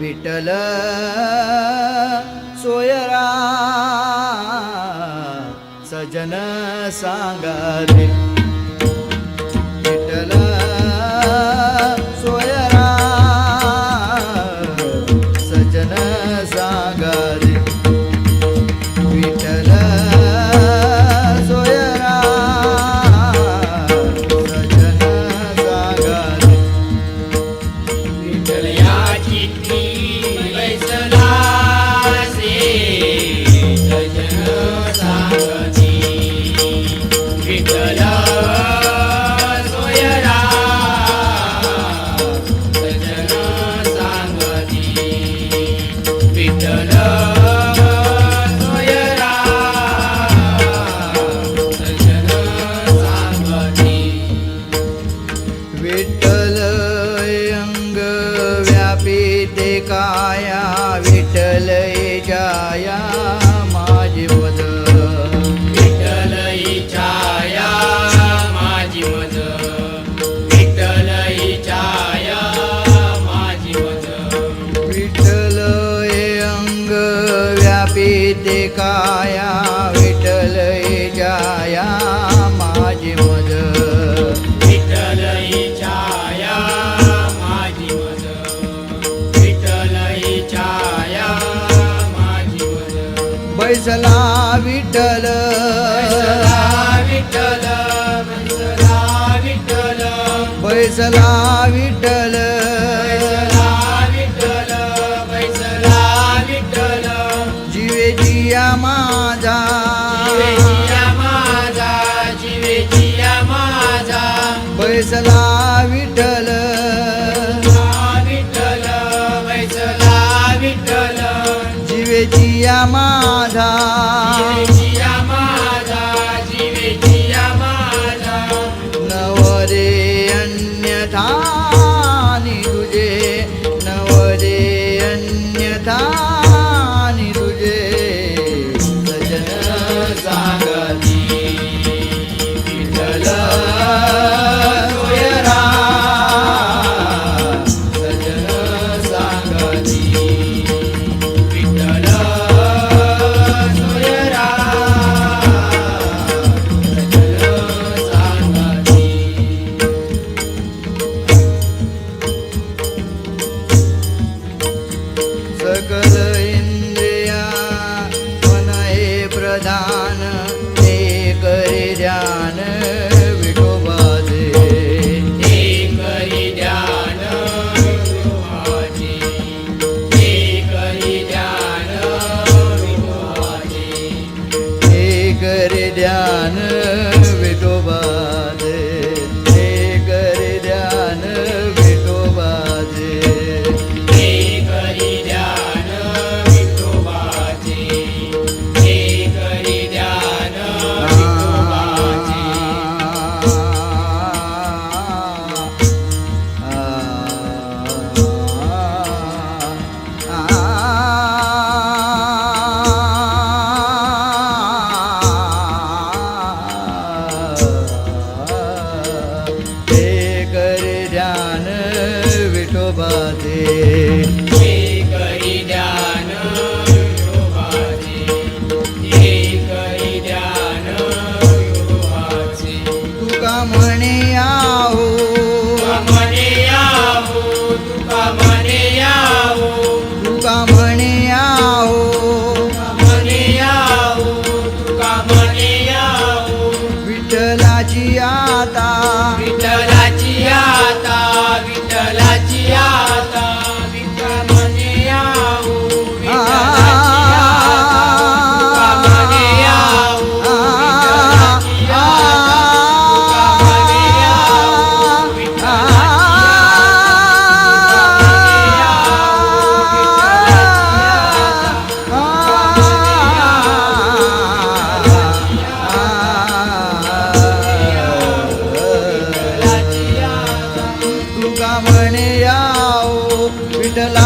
Vithal Soyra Sajjan सांगाले keep the love. बैसला विठ्ठल. बैसला विठ्ठल. वैसला विठ्ठल जिवे जिया माझा. माझा जिया माझा वैसला Vitthal. amada. Direite amada, direite Gırdanım বাজে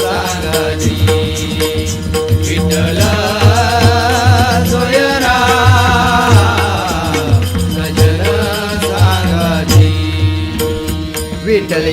सजन विठ्ठल सोयरा सजन विठ्ठल